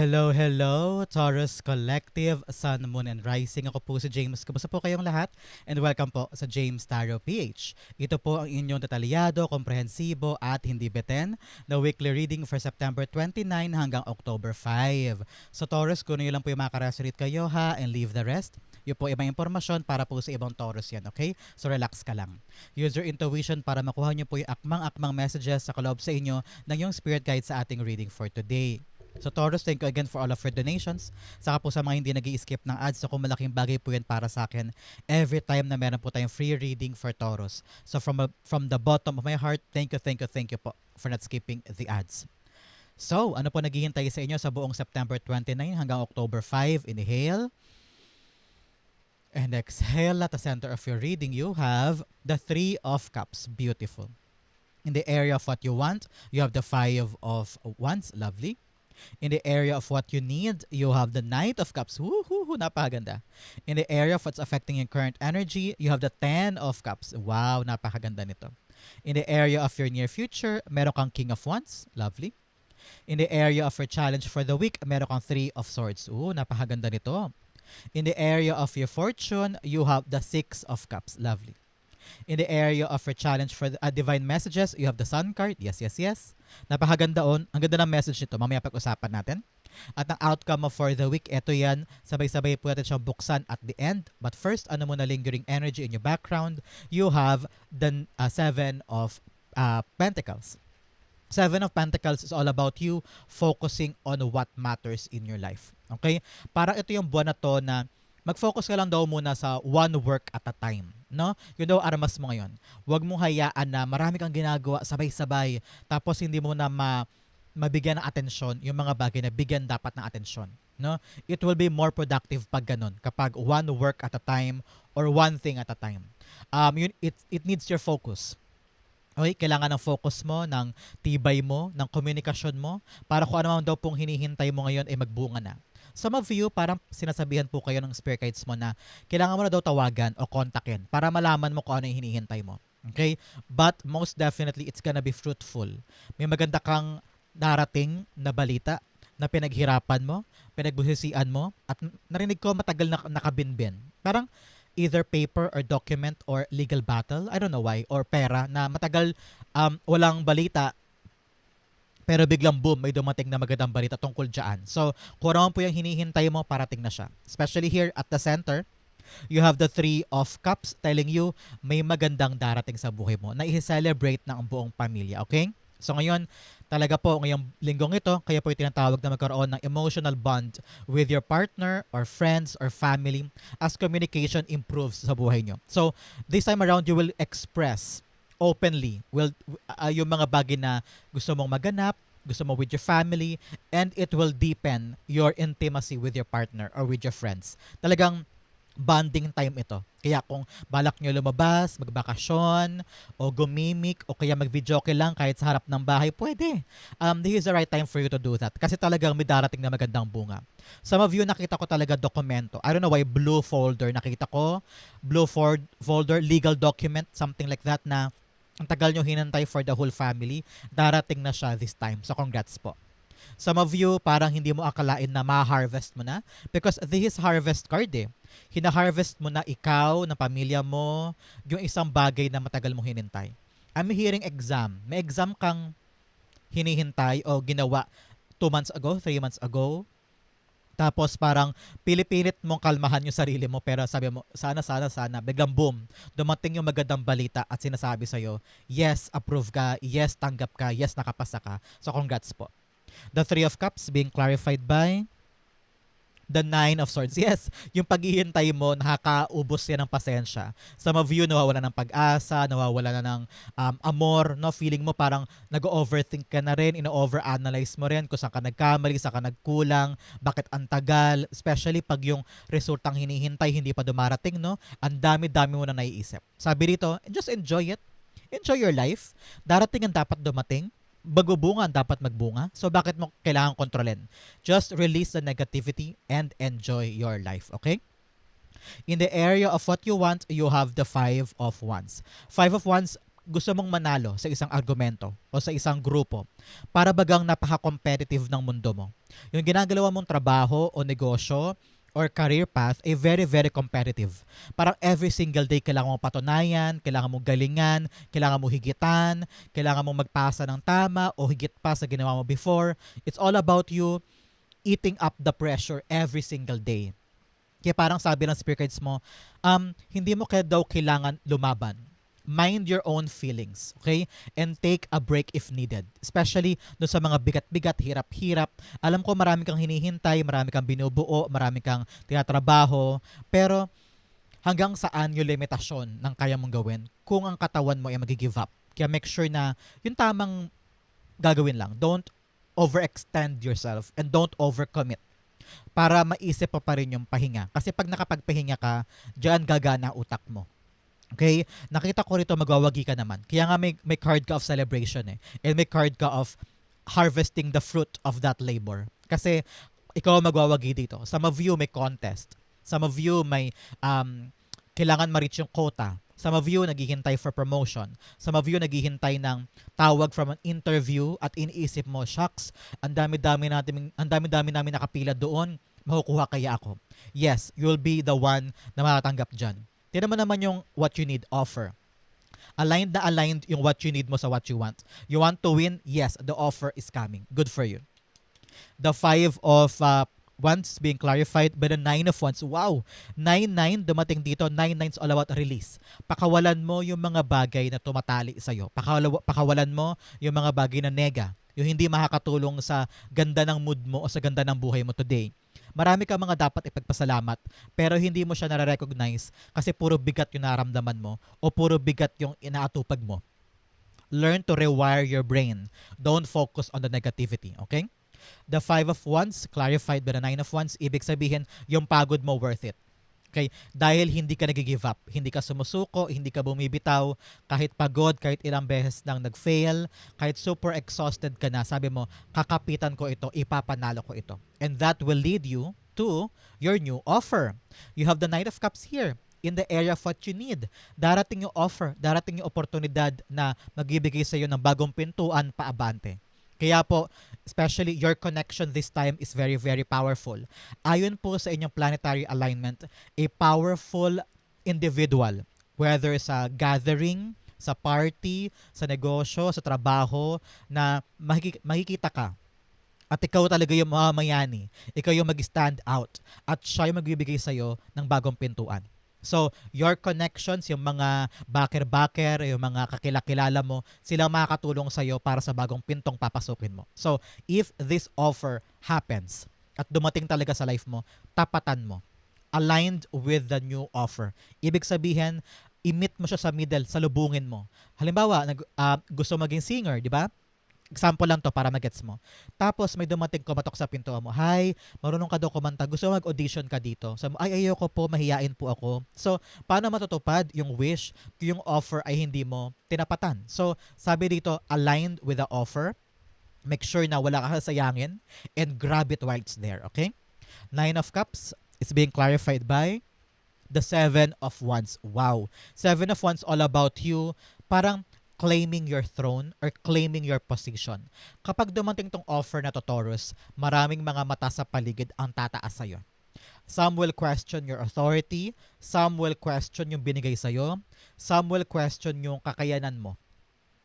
Hello, hello, Taurus Collective, Sun, Moon, and Rising. Ako po si James. Kamusta po kayong lahat? And welcome po sa James Tarot PH. Ito po ang inyong detalyado, komprehensibo, at hindi beten na weekly reading for September 29 hanggang October 5. So Taurus, kunin nyo lang po yung mga karesolate kayo ha and leave the rest. Yun po ibang impormasyon para po sa ibang Taurus yan, okay? So relax ka lang. Use your intuition para makuha nyo po yung akmang-akmang messages sa kaloob sa inyo ng yung spirit guide sa ating reading for today. So Taurus, thank you again for all of your donations. Saka po sa mga hindi nag skip ng ads, so kung malaking bagay po yan para sa akin every time na meron po tayong free reading for Taurus. So from, a, from the bottom of my heart, thank you, thank you, thank you po for not skipping the ads. So, ano po naghihintay sa inyo sa buong September 29 hanggang October 5? Inhale. And exhale at the center of your reading, you have the Three of Cups. Beautiful. In the area of what you want, you have the Five of Wands. Lovely. In the area of what you need, you have the Knight of Cups. Woohoo, napakaganda. In the area of what's affecting your current energy, you have the Ten of Cups. Wow, napakaganda nito. In the area of your near future, meron kang King of Wands. Lovely. In the area of your challenge for the week, meron kang Three of Swords. Ooh, napakaganda nito. In the area of your fortune, you have the Six of Cups. Lovely. In the area of your challenge for the, uh, divine messages, you have the Sun card. Yes, yes, yes. Napakaganda on. Ang ganda ng message nito. Mamaya pag-usapan natin. At ang outcome of for the week, eto yan. Sabay-sabay po natin siyang buksan at the end. But first, ano muna lingering energy in your background? You have the uh, Seven of uh, Pentacles. Seven of Pentacles is all about you focusing on what matters in your life. Okay? Parang ito yung buwan na to na mag-focus ka lang daw muna sa one work at a time. No? Yun daw armas mo ngayon. Huwag mong hayaan na marami kang ginagawa sabay-sabay tapos hindi mo na ma mabigyan ng atensyon yung mga bagay na bigyan dapat ng atensyon. No? It will be more productive pag ganun, kapag one work at a time or one thing at a time. Um, yun, it, it needs your focus. Okay, kailangan ng focus mo, ng tibay mo, ng komunikasyon mo, para kung ano man daw pong hinihintay mo ngayon ay magbunga na. Of you, parang sinasabihan po kayo ng spirit guides mo na kailangan mo na daw tawagan o kontakin para malaman mo kung ano yung hinihintay mo. Okay? But most definitely, it's gonna be fruitful. May maganda kang darating na balita na pinaghirapan mo, pinagbusisian mo, at narinig ko matagal na nakabinbin. Parang either paper or document or legal battle, I don't know why, or pera na matagal um, walang balita pero biglang boom, may dumating na magandang balita tungkol dyan. So, kung ano po yung hinihintay mo, parating na siya. Especially here at the center, you have the Three of Cups telling you may magandang darating sa buhay mo na i-celebrate ng buong pamilya. Okay? So ngayon, talaga po ngayong linggong ito, kaya po tinatawag na magkaroon ng emotional bond with your partner or friends or family as communication improves sa buhay nyo. So, this time around, you will express openly will uh, yung mga bagay na gusto mong maganap, gusto mo with your family, and it will deepen your intimacy with your partner or with your friends. Talagang bonding time ito. Kaya kung balak nyo lumabas, magbakasyon, o gumimik, o kaya mag-video lang kahit sa harap ng bahay, pwede. Um, this is the right time for you to do that. Kasi talagang may darating na magandang bunga. Some of you, nakita ko talaga dokumento. I don't know why, blue folder nakita ko. Blue folder, legal document, something like that na ang tagal nyo hinantay for the whole family, darating na siya this time. So congrats po. Some of you, parang hindi mo akalain na ma-harvest mo na because this is harvest card eh. Hina-harvest mo na ikaw, na pamilya mo, yung isang bagay na matagal mo hinintay. I'm hearing exam. May exam kang hinihintay o ginawa 2 months ago, 3 months ago, tapos parang pilipilit mong kalmahan yung sarili mo pero sabi mo, sana, sana, sana, biglang boom, dumating yung magandang balita at sinasabi sa'yo, yes, approve ka, yes, tanggap ka, yes, nakapasa ka. So congrats po. The Three of Cups being clarified by the Nine of Swords. Yes, yung paghihintay mo, nakakaubos yan ng pasensya. Some of you, nawawala ng pag-asa, nawawala na ng um, amor, no? Feeling mo parang nag-overthink ka na rin, ino-overanalyze mo rin kung saan ka nagkamali, saan ka nagkulang, bakit ang tagal, especially pag yung resultang hinihintay hindi pa dumarating, no? Ang dami-dami mo na naiisip. Sabi rito, just enjoy it. Enjoy your life. Darating ang dapat dumating magbubunga dapat magbunga. So bakit mo kailangan kontrolin? Just release the negativity and enjoy your life, okay? In the area of what you want, you have the five of wands. Five of wands, gusto mong manalo sa isang argumento o sa isang grupo, para bagang napaka-competitive ng mundo mo. Yung ginagawa mong trabaho o negosyo or career path ay very, very competitive. Parang every single day kailangan mong patunayan, kailangan mong galingan, kailangan mong higitan, kailangan mong magpasa ng tama o higit pa sa ginawa mo before. It's all about you eating up the pressure every single day. Kaya parang sabi ng spirit guides mo, um, hindi mo kaya daw kailangan lumaban. Mind your own feelings, okay? And take a break if needed. Especially doon sa mga bigat-bigat, hirap-hirap. Alam ko marami kang hinihintay, marami kang binubuo, marami kang tinatrabaho. Pero hanggang saan yung limitasyon ng kaya mong gawin kung ang katawan mo ay mag-give up. Kaya make sure na yung tamang gagawin lang. Don't overextend yourself and don't overcommit para maisip pa pa rin yung pahinga. Kasi pag nakapagpahinga ka, dyan gagana utak mo. Okay? Nakita ko rito magwawagi ka naman. Kaya nga may, may card ka of celebration eh. And may card ka of harvesting the fruit of that labor. Kasi ikaw magwawagi dito. Some of you may contest. Some of you may um, kailangan ma-reach yung quota. Some of you naghihintay for promotion. Some of you naghihintay ng tawag from an interview at iniisip mo, shucks, ang dami-dami natin, ang dami-dami namin nakapila doon, makukuha kaya ako. Yes, you'll be the one na matatanggap dyan. Tinan mo naman yung what you need offer. Aligned na aligned yung what you need mo sa what you want. You want to win? Yes, the offer is coming. Good for you. The five of uh, wands being clarified by the nine of wands. Wow! Nine-nine dumating dito. Nine-nine's all about release. Pakawalan mo yung mga bagay na tumatali sa'yo. Pakawala, pakawalan mo yung mga bagay na nega. Yung hindi makakatulong sa ganda ng mood mo o sa ganda ng buhay mo today. Marami ka mga dapat ipagpasalamat pero hindi mo siya nare-recognize kasi puro bigat yung naramdaman mo o puro bigat yung inaatupag mo. Learn to rewire your brain. Don't focus on the negativity, okay? The Five of Wands, clarified by the Nine of Wands, ibig sabihin, yung pagod mo worth it. Okay? Dahil hindi ka nag-give up, hindi ka sumusuko, hindi ka bumibitaw, kahit pagod, kahit ilang beses nang nag-fail, kahit super exhausted ka na, sabi mo, kakapitan ko ito, ipapanalo ko ito. And that will lead you to your new offer. You have the Knight of Cups here in the area of what you need. Darating yung offer, darating yung oportunidad na magbibigay sa iyo ng bagong pintuan paabante. Kaya po, especially your connection this time is very, very powerful. Ayon po sa inyong planetary alignment, a powerful individual, whether sa gathering, sa party, sa negosyo, sa trabaho, na makiki- makikita ka at ikaw talaga yung mamamayani. Ikaw yung mag-stand out. At siya yung magbibigay sa'yo ng bagong pintuan. So, your connections, yung mga baker-baker, yung mga kakilakilala mo, sila makakatulong sa'yo para sa bagong pintong papasukin mo. So, if this offer happens at dumating talaga sa life mo, tapatan mo. Aligned with the new offer. Ibig sabihin, imit mo siya sa middle, sa lubungin mo. Halimbawa, nag, ah, gusto maging singer, di ba? Example lang to para magets mo. Tapos may dumating kumatok sa pinto mo. Hi, marunong ka daw kumanta. Gusto mo mag-audition ka dito. Mo, ay ayoko po, mahiyain po ako. So, paano matutupad yung wish kung yung offer ay hindi mo tinapatan? So, sabi dito, aligned with the offer. Make sure na wala ka sayangin and grab it while it's there, okay? Nine of Cups is being clarified by the Seven of Wands. Wow. Seven of Wands all about you. Parang claiming your throne or claiming your position. Kapag dumating tong offer na to Taurus, maraming mga mata sa paligid ang tataas sa'yo. Some will question your authority, some will question yung binigay sa'yo, some will question yung kakayanan mo.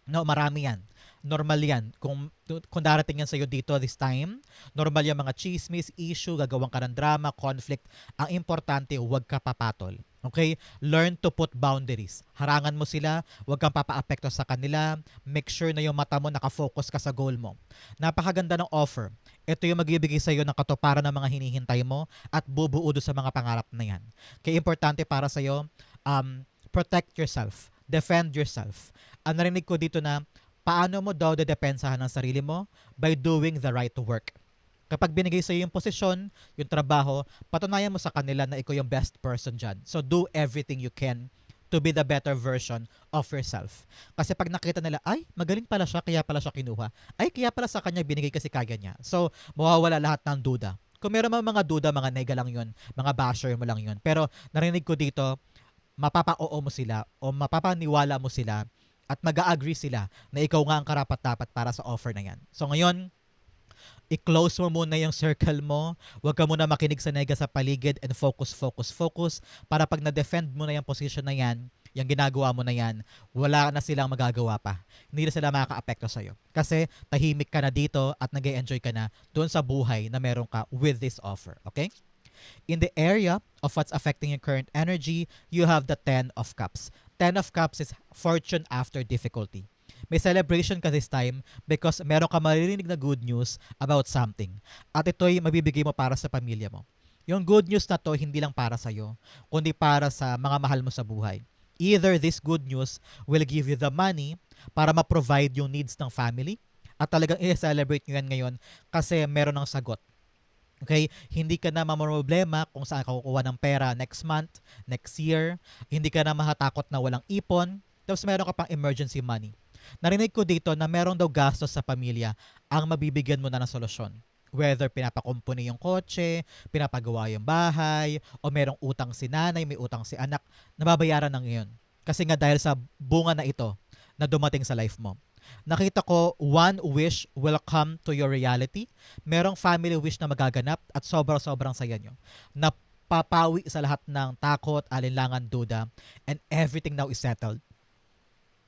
No, marami yan. Normal yan. Kung, kung darating yan sa'yo dito this time, normal yung mga chismis, issue, gagawang ka ng drama, conflict. Ang importante, huwag ka papatol. Okay? Learn to put boundaries. Harangan mo sila, huwag kang papaapekto sa kanila. Make sure na yung mata mo nakafocus ka sa goal mo. Napakaganda ng offer. Ito yung magbibigay sa iyo ng katuparan ng mga hinihintay mo at bubuo doon sa mga pangarap na yan. Kaya importante para sa iyo, um, protect yourself. Defend yourself. Ang narinig ko dito na paano mo daw dedepensahan ang sarili mo by doing the right work. Kapag binigay sa iyo yung posisyon, yung trabaho, patunayan mo sa kanila na ikaw yung best person dyan. So do everything you can to be the better version of yourself. Kasi pag nakita nila, ay, magaling pala siya, kaya pala siya kinuha. Ay, kaya pala sa kanya binigay kasi kaya niya. So, mawawala lahat ng duda. Kung meron mga mga duda, mga nega lang yun, mga basher mo lang yun. Pero narinig ko dito, mapapa-oo mo sila o mapapaniwala mo sila at mag-agree sila na ikaw nga ang karapat-dapat para sa offer na yan. So ngayon, i-close mo muna yung circle mo. Huwag ka muna makinig sa nega sa paligid and focus, focus, focus para pag na-defend mo na yung position na yan, yung ginagawa mo na yan, wala na silang magagawa pa. Hindi na sila makaka-apekto sa'yo. Kasi tahimik ka na dito at nag enjoy ka na doon sa buhay na meron ka with this offer. Okay? In the area of what's affecting your current energy, you have the Ten of Cups. Ten of Cups is fortune after difficulty. May celebration ka this time because meron ka maririnig na good news about something. At ito'y mabibigay mo para sa pamilya mo. Yung good news na to, hindi lang para sa'yo, kundi para sa mga mahal mo sa buhay. Either this good news will give you the money para ma-provide yung needs ng family at talagang i-celebrate nyo yan ngayon kasi meron ng sagot. Okay? Hindi ka na mamroblema kung saan ka kukuha ng pera next month, next year. Hindi ka na mahatakot na walang ipon. Tapos meron ka pang emergency money. Narinig ko dito na meron daw gastos sa pamilya ang mabibigyan mo na ng solusyon. Whether pinapakumpuni yung kotse, pinapagawa yung bahay, o merong utang si nanay, may utang si anak, nababayaran na ngayon. Kasi nga dahil sa bunga na ito na dumating sa life mo. Nakita ko, one wish will come to your reality. Merong family wish na magaganap at sobrang-sobrang saya nyo. Napapawi sa lahat ng takot, alinlangan, duda, and everything now is settled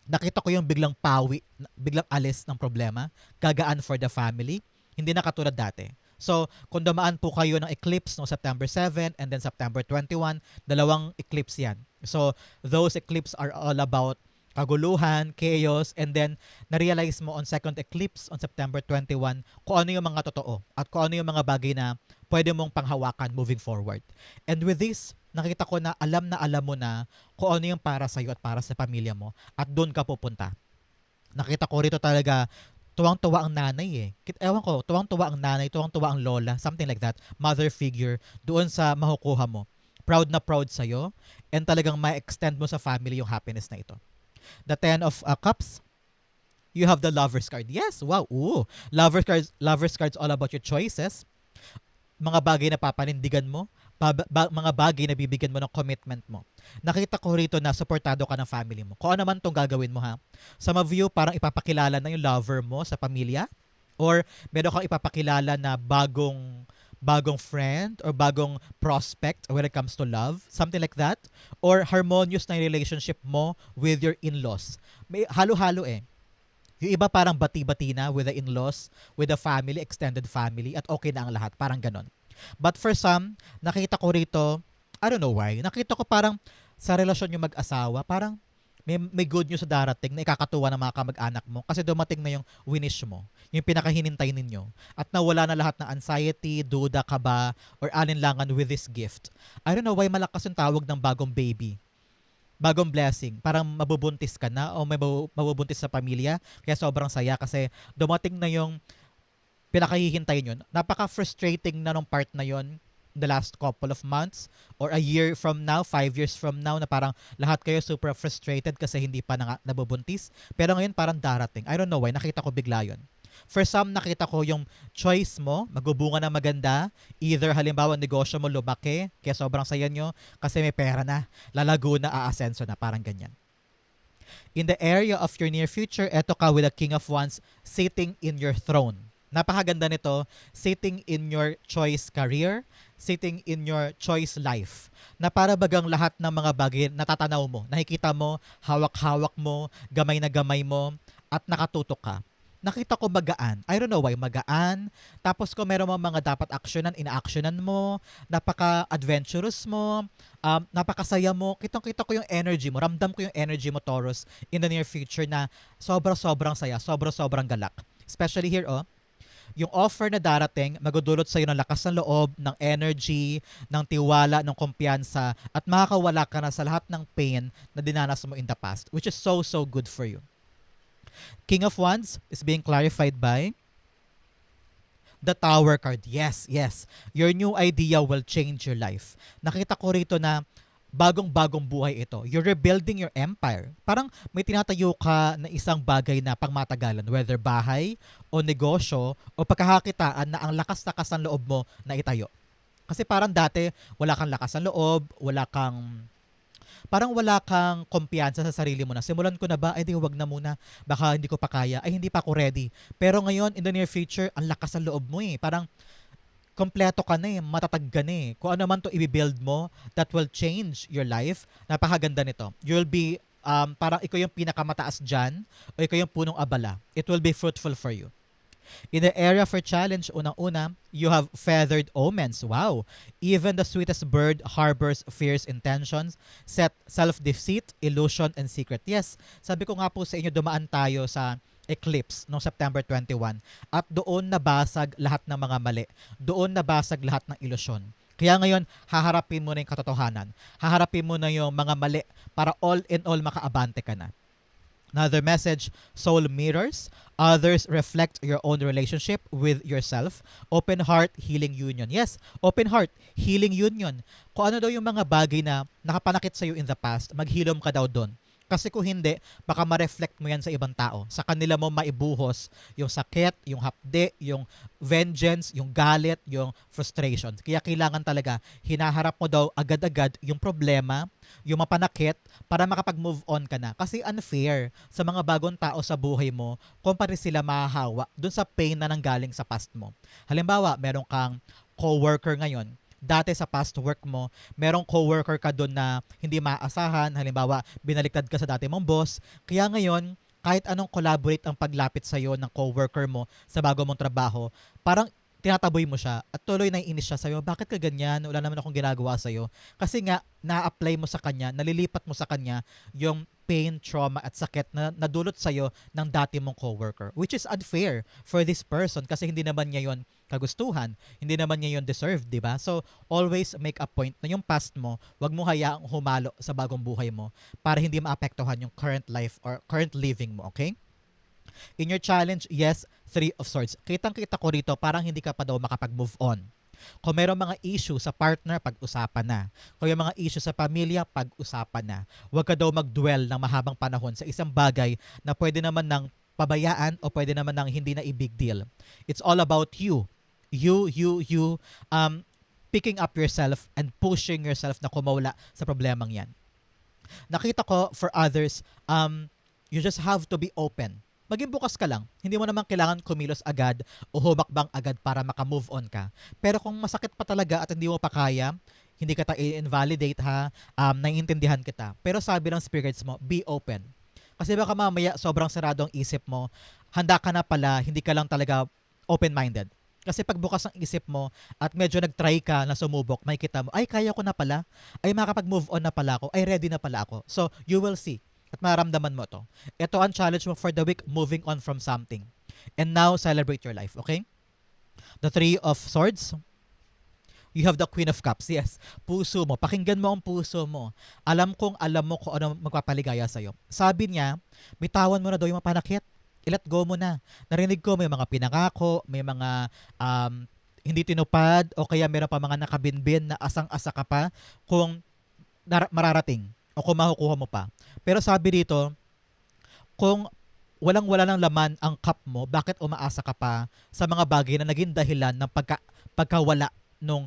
nakita ko yung biglang pawi, biglang alis ng problema, gagaan for the family, hindi na katulad dati. So, kung dumaan po kayo ng eclipse no September 7 and then September 21, dalawang eclipse yan. So, those eclipse are all about kaguluhan, chaos, and then na-realize mo on second eclipse on September 21 kung ano yung mga totoo at kung ano yung mga bagay na pwede mong panghawakan moving forward. And with this, nakita ko na alam na alam mo na kung ano yung para sa'yo at para sa pamilya mo at doon ka pupunta. Nakita ko rito talaga tuwang-tuwa ang nanay eh. Ewan ko, tuwang-tuwa ang nanay, tuwang-tuwa ang lola, something like that, mother figure, doon sa makukuha mo. Proud na proud sa'yo, and talagang ma-extend mo sa family yung happiness na ito. The Ten of uh, Cups, you have the Lover's card. Yes, wow, ooh. Lover's cards, Lover's cards all about your choices. Mga bagay na papanindigan mo, ba- ba- mga bagay na bibigyan mo ng commitment mo. Nakita ko rito na supportado ka ng family mo. Kung ano man tong gagawin mo ha. Some of you, parang ipapakilala na yung lover mo sa pamilya. Or meron kang ipapakilala na bagong bagong friend or bagong prospect when it comes to love, something like that. Or harmonious na relationship mo with your in-laws. May halo-halo eh. Yung iba parang bati-bati na with the in-laws, with the family, extended family, at okay na ang lahat. Parang ganon. But for some, nakita ko rito, I don't know why, nakita ko parang sa relasyon yung mag-asawa, parang may, may good news sa darating na ikakatuwa ng mga kamag-anak mo kasi dumating na yung winish mo, yung pinakahinintay ninyo. At nawala na lahat ng anxiety, duda, kaba, or alinlangan with this gift. I don't know why malakas yung tawag ng bagong baby. Bagong blessing. Parang mabubuntis ka na o may mabubuntis sa pamilya. Kaya sobrang saya kasi dumating na yung pinakahihintay nyo. Napaka-frustrating na nung part na yon the last couple of months or a year from now, five years from now na parang lahat kayo super frustrated kasi hindi pa na, nabubuntis. Pero ngayon parang darating. I don't know why, nakita ko bigla yun. For some, nakita ko yung choice mo, magubunga na maganda. Either halimbawa, negosyo mo lumaki, kaya sobrang saya nyo, kasi may pera na, lalago na, aasenso na, parang ganyan. In the area of your near future, eto ka with the King of Wands sitting in your throne. Napakaganda nito, sitting in your choice career, sitting in your choice life. Na para bagang lahat ng mga bagay natatanaw mo, nakikita mo, hawak-hawak mo, gamay na gamay mo, at nakatutok ka. Nakita ko magaan. I don't know why magaan. Tapos kung meron mo mga dapat actionan, ina-actionan mo, napaka-adventurous mo, um, napakasaya mo. Kitang-kita ko yung energy mo. Ramdam ko yung energy mo, Taurus, in the near future na sobra-sobrang saya, sobra-sobrang galak. Especially here, oh, yung offer na darating, magudulot sa iyo ng lakas ng loob, ng energy, ng tiwala, ng kumpiyansa, at makakawala ka na sa lahat ng pain na dinanas mo in the past, which is so, so good for you. King of Wands is being clarified by the Tower card. Yes, yes. Your new idea will change your life. Nakita ko rito na bagong-bagong buhay ito. You're rebuilding your empire. Parang may tinatayo ka na isang bagay na pangmatagalan, whether bahay o negosyo o pagkakakitaan na ang lakas-lakas ng loob mo na itayo. Kasi parang dati, wala kang lakas ng loob, wala kang parang wala kang kumpiyansa sa sarili mo na, simulan ko na ba? Ay, wag na muna. Baka hindi ko pa kaya. Ay, hindi pa ako ready. Pero ngayon, in the near future, ang lakas sa loob mo eh. Parang, kompleto ka na eh, matatag ka na eh. Kung ano man to i-build mo, that will change your life. Napakaganda nito. You'll be, um, parang ikaw yung pinakamataas dyan, o ikaw yung punong abala. It will be fruitful for you. In the area for challenge, unang-una, you have feathered omens. Wow! Even the sweetest bird harbors fierce intentions, set self-deceit, illusion, and secret. Yes, sabi ko nga po sa inyo, dumaan tayo sa eclipse noong September 21 at doon nabasag lahat ng mga mali. Doon nabasag lahat ng ilusyon. Kaya ngayon, haharapin mo na yung katotohanan. Haharapin mo na yung mga mali para all in all makaabante ka na. Another message, soul mirrors. Others reflect your own relationship with yourself. Open heart, healing union. Yes, open heart, healing union. Kung ano daw yung mga bagay na nakapanakit sa'yo in the past, maghilom ka daw doon. Kasi kung hindi, baka ma-reflect mo yan sa ibang tao. Sa kanila mo maibuhos yung sakit, yung hapde, yung vengeance, yung galit, yung frustration. Kaya kailangan talaga, hinaharap mo daw agad-agad yung problema, yung mapanakit, para makapag-move on ka na. Kasi unfair sa mga bagong tao sa buhay mo kung pare sila mahahawa dun sa pain na nanggaling sa past mo. Halimbawa, meron kang co-worker ngayon, dati sa past work mo, merong coworker ka doon na hindi maaasahan, halimbawa, binaliktad ka sa dati mong boss, kaya ngayon, kahit anong collaborate ang paglapit sa iyo ng coworker mo sa bago mong trabaho, parang tinataboy mo siya at tuloy na iinis siya sa'yo, bakit ka ganyan? Wala naman akong ginagawa sa'yo. Kasi nga, na-apply mo sa kanya, nalilipat mo sa kanya yung pain, trauma at sakit na nadulot sa'yo ng dati mong coworker. Which is unfair for this person kasi hindi naman niya yon kagustuhan. Hindi naman niya yon deserve, di ba? So, always make a point na yung past mo, wag mo hayaang humalo sa bagong buhay mo para hindi maapektuhan yung current life or current living mo, okay? In your challenge, yes, three of swords. Kitang-kita ko rito, parang hindi ka pa daw makapag-move on. Kung mayroong mga issue sa partner, pag-usapan na. Kung may mga issue sa pamilya, pag-usapan na. Huwag ka daw mag-dwell ng mahabang panahon sa isang bagay na pwede naman ng pabayaan o pwede naman ng hindi na i-big deal. It's all about you. You, you, you, um, picking up yourself and pushing yourself na kumawala sa problemang yan. Nakita ko for others, um, you just have to be open maging bukas ka lang. Hindi mo naman kailangan kumilos agad o humakbang agad para maka-move on ka. Pero kung masakit pa talaga at hindi mo pa kaya, hindi ka ta invalidate ha, um, naiintindihan kita. Pero sabi ng spirits mo, be open. Kasi baka mamaya sobrang sarado ang isip mo, handa ka na pala, hindi ka lang talaga open-minded. Kasi pag bukas ang isip mo at medyo nag-try ka na sumubok, may kita mo, ay kaya ko na pala, ay makapag-move on na pala ako, ay ready na pala ako. So, you will see at maramdaman mo to. Ito ang challenge mo for the week, moving on from something. And now, celebrate your life, okay? The Three of Swords. You have the Queen of Cups. Yes, puso mo. Pakinggan mo ang puso mo. Alam kong alam mo kung ano magpapaligaya sa'yo. Sabi niya, bitawan mo na daw yung mapanakit. I-let go mo na. Narinig ko may mga pinangako, may mga um, hindi tinupad, o kaya meron pa mga nakabinbin na asang-asa ka pa kung mararating o kung makukuha mo pa. Pero sabi dito, kung walang-wala ng laman ang cup mo, bakit umaasa ka pa sa mga bagay na naging dahilan ng pagka, pagkawala nung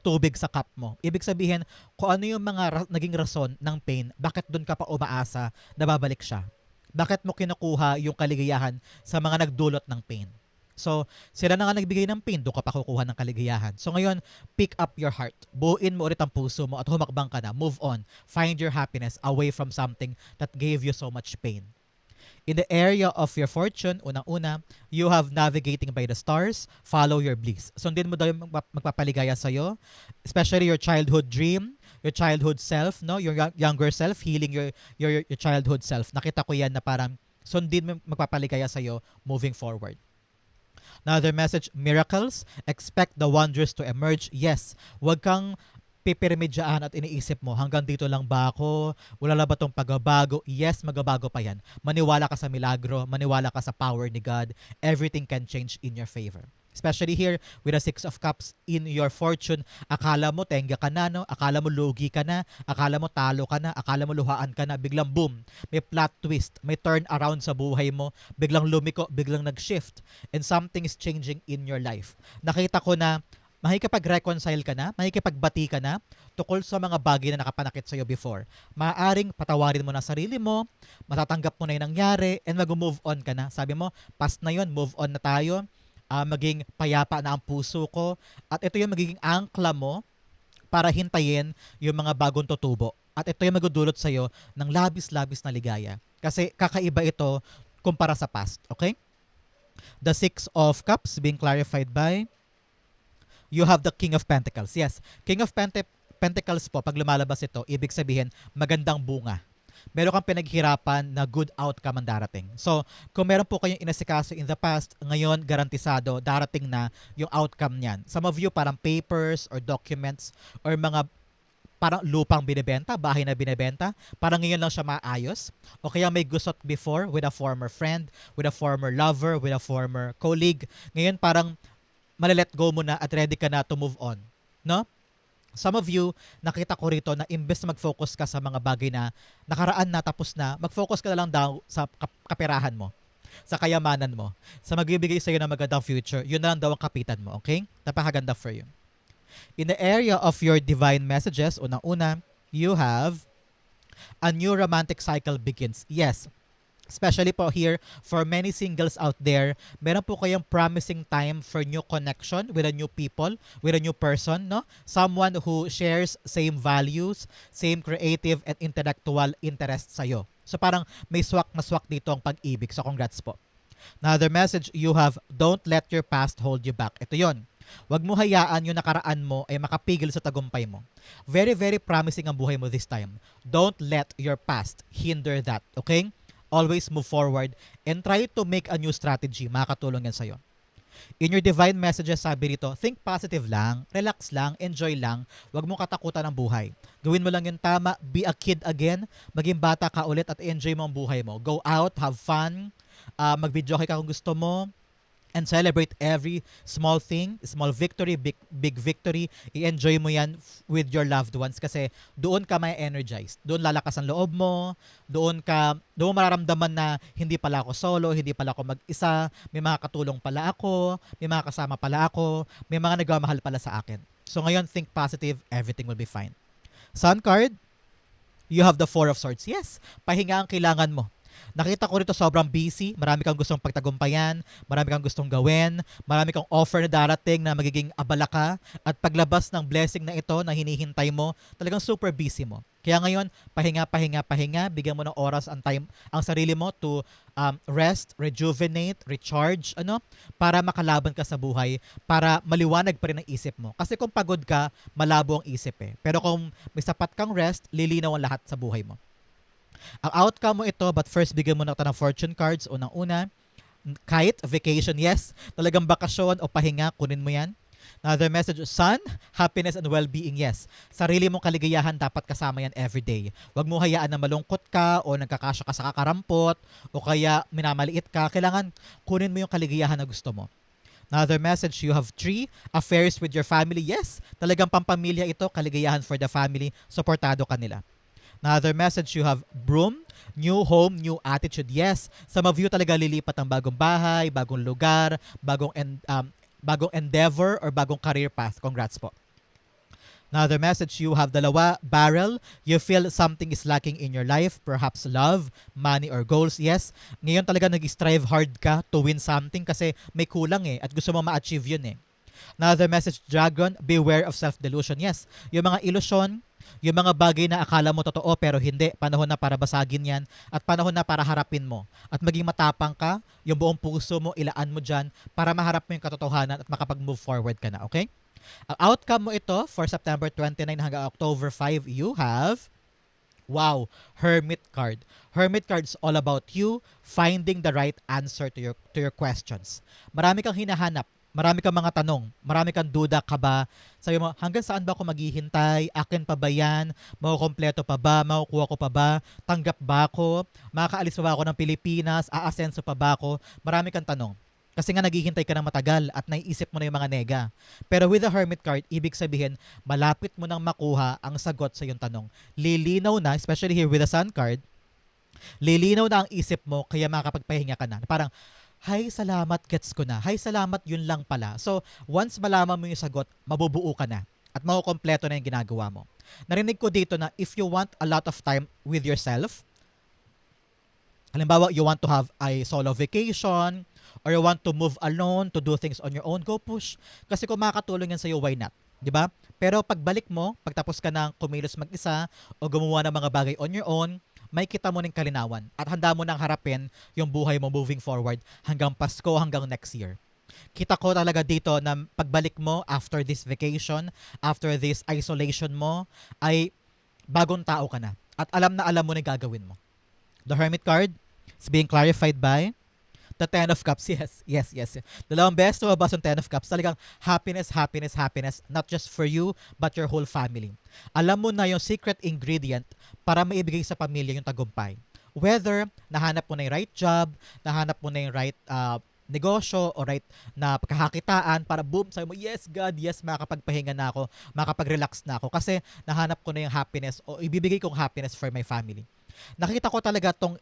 tubig sa cup mo. Ibig sabihin, kung ano yung mga ra- naging rason ng pain, bakit doon ka pa umaasa na babalik siya? Bakit mo kinukuha yung kaligayahan sa mga nagdulot ng pain? So, sila na nga nagbigay ng pain, doon ka pa kukuha ng kaligayahan. So ngayon, pick up your heart. Buuin mo ulit ang puso mo at humakbang ka na. Move on. Find your happiness away from something that gave you so much pain. In the area of your fortune, unang-una, you have navigating by the stars, follow your bliss. Sundin mo daw yung magpa- magpapaligaya sa'yo, especially your childhood dream, your childhood self, no? Your young- younger self, healing your, your, your childhood self. Nakita ko yan na parang sundin mo magpapaligaya sa'yo moving forward. Another message, miracles. Expect the wonders to emerge. Yes, wag kang pipirmidyaan at iniisip mo, hanggang dito lang ba ako? Wala na ba tong pagbabago? Yes, magbabago pa yan. Maniwala ka sa milagro, maniwala ka sa power ni God. Everything can change in your favor. Especially here with the Six of Cups in your fortune. Akala mo tenga ka na, no? Akala mo lugi ka na. Akala mo talo ka na. Akala mo luhaan ka na. Biglang boom. May plot twist. May turn around sa buhay mo. Biglang lumiko. Biglang nag-shift. And something is changing in your life. Nakita ko na makikipag-reconcile ka na, makikipagbati ka na tukol sa mga bagay na nakapanakit sa'yo before. Maaaring patawarin mo na sarili mo, matatanggap mo na yung nangyari, and mag-move on ka na. Sabi mo, past na yon move on na tayo, Ah, maging payapa na ang puso ko, at ito yung magiging angkla mo para hintayin yung mga bagong tutubo. At ito yung magdudulot sa'yo ng labis-labis na ligaya. Kasi kakaiba ito kumpara sa past. Okay? The Six of Cups being clarified by you have the King of Pentacles. Yes, King of Pente- Pentacles po, pag lumalabas ito, ibig sabihin magandang bunga. Meron kang pinaghirapan na good outcome ang darating. So, kung meron po kayong inasikaso in the past, ngayon garantisado darating na yung outcome niyan. Some of you parang papers or documents or mga parang lupang binibenta, bahay na binibenta, parang ngayon lang siya maayos. O kaya may gusot before with a former friend, with a former lover, with a former colleague. Ngayon parang malilet go mo na at ready ka na to move on. No? Some of you, nakita ko rito na imbes na mag-focus ka sa mga bagay na nakaraan na tapos na, mag-focus ka na lang daw sa kap- kaperahan mo, sa kayamanan mo, sa magbibigay sa iyo ng magandang future, yun na lang daw ang kapitan mo, okay? Napakaganda for you. In the area of your divine messages, unang-una, you have a new romantic cycle begins. Yes, especially po here for many singles out there, meron po kayong promising time for new connection with a new people, with a new person, no? Someone who shares same values, same creative and intellectual interests sa'yo. So parang may swak na swak dito ang pag-ibig. So congrats po. Another message you have, don't let your past hold you back. Ito yon. Huwag mo hayaan yung nakaraan mo ay makapigil sa tagumpay mo. Very, very promising ang buhay mo this time. Don't let your past hinder that. Okay? Always move forward and try to make a new strategy. Makakatulong yan sa'yo. In your divine messages, sabi rito, think positive lang, relax lang, enjoy lang, huwag mong katakutan ng buhay. Gawin mo lang yung tama, be a kid again, maging bata ka ulit at enjoy mo ang buhay mo. Go out, have fun, uh, mag-video ka kung gusto mo, and celebrate every small thing, small victory, big, big victory. I-enjoy mo yan with your loved ones kasi doon ka may energized. Doon lalakas ang loob mo, doon ka, doon mararamdaman na hindi pala ako solo, hindi pala ako mag-isa, may mga katulong pala ako, may mga kasama pala ako, may mga nagmamahal pala sa akin. So ngayon, think positive, everything will be fine. Sun card, you have the Four of Swords. Yes, pahinga ang kailangan mo. Nakita ko rito sobrang busy, marami kang gustong pagtagumpayan, marami kang gustong gawin, marami kang offer na darating na magiging abala ka, at paglabas ng blessing na ito na hinihintay mo, talagang super busy mo. Kaya ngayon, pahinga, pahinga, pahinga, bigyan mo ng oras ang time, ang sarili mo to um, rest, rejuvenate, recharge, ano, para makalaban ka sa buhay, para maliwanag pa rin ang isip mo. Kasi kung pagod ka, malabo ang isip eh. Pero kung may sapat kang rest, lilinaw ang lahat sa buhay mo. Ang outcome mo ito, but first bigyan mo na ng fortune cards. Unang-una, kahit vacation, yes, talagang bakasyon o pahinga, kunin mo yan. Another message, sun, happiness and well-being, yes. Sarili mong kaligayahan dapat kasama yan everyday. Huwag mo hayaan na malungkot ka o nagkakasya ka sa kakarampot o kaya minamaliit ka. Kailangan kunin mo yung kaligayahan na gusto mo. Another message, you have three, affairs with your family. Yes, talagang pampamilya ito, kaligayahan for the family, supportado ka nila. Another message, you have broom, new home, new attitude. Yes, some of you talaga lilipat ng bagong bahay, bagong lugar, bagong en- um, bagong endeavor or bagong career path. Congrats po. Another message, you have dalawa, barrel. You feel something is lacking in your life, perhaps love, money, or goals. Yes, ngayon talaga nag-strive hard ka to win something kasi may kulang eh at gusto mo ma-achieve yun eh. Another message, dragon, beware of self-delusion. Yes, yung mga ilusyon, yung mga bagay na akala mo totoo pero hindi, panahon na para basagin yan at panahon na para harapin mo. At maging matapang ka, yung buong puso mo, ilaan mo dyan para maharap mo yung katotohanan at makapag-move forward ka na, okay? Ang outcome mo ito for September 29 hanggang October 5, you have Wow, Hermit card. Hermit card is all about you finding the right answer to your to your questions. Marami kang hinahanap, marami kang mga tanong, marami kang duda ka ba? Sabi mo, hanggang saan ba ako maghihintay? Akin pa ba yan? Makukompleto pa ba? Makukuha ko pa ba? Tanggap ba ako? Makakaalis pa ba ako ng Pilipinas? Aasenso pa ba ako? Marami kang tanong. Kasi nga naghihintay ka ng matagal at naiisip mo na yung mga nega. Pero with the Hermit card, ibig sabihin, malapit mo nang makuha ang sagot sa iyong tanong. Lilinaw na, especially here with the Sun card, lilinaw na ang isip mo kaya makapagpahinga ka na. Parang, Hay, salamat, gets ko na. Hay, salamat, yun lang pala. So, once malaman mo yung sagot, mabubuo ka na. At makukompleto na yung ginagawa mo. Narinig ko dito na if you want a lot of time with yourself, halimbawa, you want to have a solo vacation, or you want to move alone, to do things on your own, go push. Kasi kung makakatulong yan sa'yo, why not? Di ba? Pero pagbalik mo, pagtapos ka ng kumilos mag-isa o gumawa ng mga bagay on your own, may kita mo ng kalinawan at handa mo nang harapin yung buhay mo moving forward hanggang Pasko, hanggang next year. Kita ko talaga dito na pagbalik mo after this vacation, after this isolation mo, ay bagong tao ka na. At alam na alam mo na gagawin mo. The Hermit card is being clarified by the Ten of Cups. Yes, yes, yes. Dalawang beses tumabas ang Ten of Cups. Talagang happiness, happiness, happiness. Not just for you, but your whole family. Alam mo na yung secret ingredient para maibigay sa pamilya yung tagumpay. Whether nahanap mo na yung right job, nahanap mo na yung right uh, negosyo o right na pagkakakitaan para boom, sabi mo, yes God, yes, makakapagpahinga na ako, makakapag-relax na ako kasi nahanap ko na yung happiness o ibibigay kong happiness for my family. Nakita ko talaga tong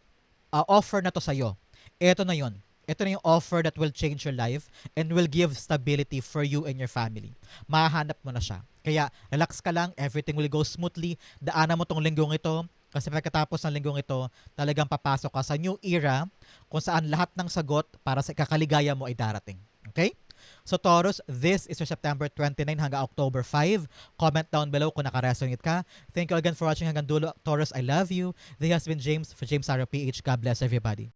uh, offer na to sa'yo. Ito na yon. Ito na yung offer that will change your life and will give stability for you and your family. Mahanap mo na siya. Kaya relax ka lang, everything will go smoothly. Daanan mo tong linggong ito kasi pagkatapos ng linggong ito, talagang papasok ka sa new era kung saan lahat ng sagot para sa kakaligaya mo ay darating. Okay? So Taurus, this is your September 29 hanggang October 5. Comment down below kung nakaresonate ka. Thank you again for watching hanggang dulo. Taurus, I love you. This has been James for James Sarah PH. God bless everybody.